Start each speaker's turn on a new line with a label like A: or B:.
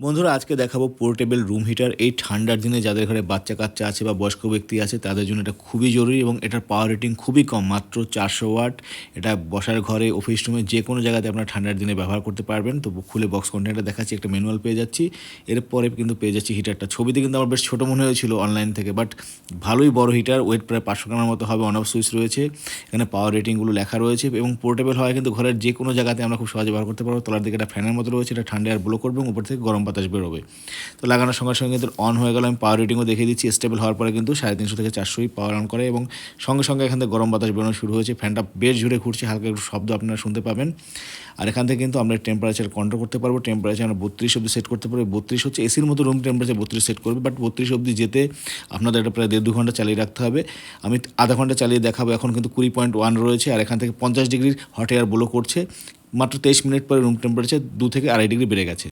A: বন্ধুরা, আজকে দেখাবো পোর্টেবল রুম হিটার। এই ঠান্ডার দিনে যাদের ঘরে বাচ্চা কাচ্চা আছে বা বয়স্ক ব্যক্তি আছে, তাদের জন্য এটা খুবই জরুরি এবং এটার পাওয়ার রেটিং খুবই কম, মাত্র চারশো ওয়াট। এটা বসার ঘরে অফিস রুমে যে কোনো জায়গাতে আপনার ঠান্ডার দিনে ব্যবহার করতে পারবেন। তো খুলে বক্স কন্টেনারটা দেখাচ্ছি, একটা ম্যানুয়াল পেয়ে যাচ্ছি। এরপরে কিন্তু পেয়ে যাচ্ছি হিটারটা ছবিতে কিন্তু আমার বেশ ছোটো মনে হয়েছিল অনলাইন থেকে বাট ভালোই বড় হিটার ওয়েট প্রায় পাঁচশো গ্রামের মতো হবে অন অফ সুইচ রয়েছে। এখানে পাওয়ার রেটিংগুলো লেখা রয়েছে এবং পোর্টেবল হয় কিন্তু ঘরের যে কোনো জায়গাতে আমরা খুব সহজে ব্যবহার করতে পারব। তলার দিকে একটা ফ্যানের মতো রয়েছে, এটা ঠান্ডা আর ব্লো করবে এবং উপর থেকে গরম বাতাস বেরোবে। তো লাগানোর সঙ্গে সঙ্গে কিন্তু অন হয়ে গেল, আমি পাওয়ার রেটিংও দেখিয়ে দিচ্ছি স্টেবল হওয়ার পরে কিন্তু সাড়ে তিনশো থেকে চারশোই পাওয়ার অন করে এবং সঙ্গে সঙ্গে এখান থেকে গরম বাতাস বেরোনো শুরু হয়েছে। ফ্যানটা বেশ জুড়ে ঘুরছে, হালকা একটু শব্দ আপনারা শুনতে পাবেন। আর এখান থেকে কিন্তু আমরা টেম্পারেচার কন্ট্রোল করতে পারব টেম্পারেচার আমরা বত্রিশ অব্দি সেট করতে পারব। বত্রিশ হচ্ছে এসির মতো রুম টেম্পারেচার বত্রিশ সেট করবে বাট বত্রিশ অব্দি যেতে আপনাদের এটা প্রায় দেড় দু ঘণ্টা চালিয়ে রাখতে হবে। আমি আধা ঘণ্টা চালিয়ে দেখাবো, এখন কিন্তু কুড়ি পয়েন্ট ওয়ান রয়েছে, আর এখান থেকে পঞ্চাশ ডিগ্রির হট এয়ার ব্লো করছে। মাত্র তেইশ মিনিট পরে রুম টেম্পারেচার দু থেকে আড়াই ডিগ্রি বেড়ে গেছে।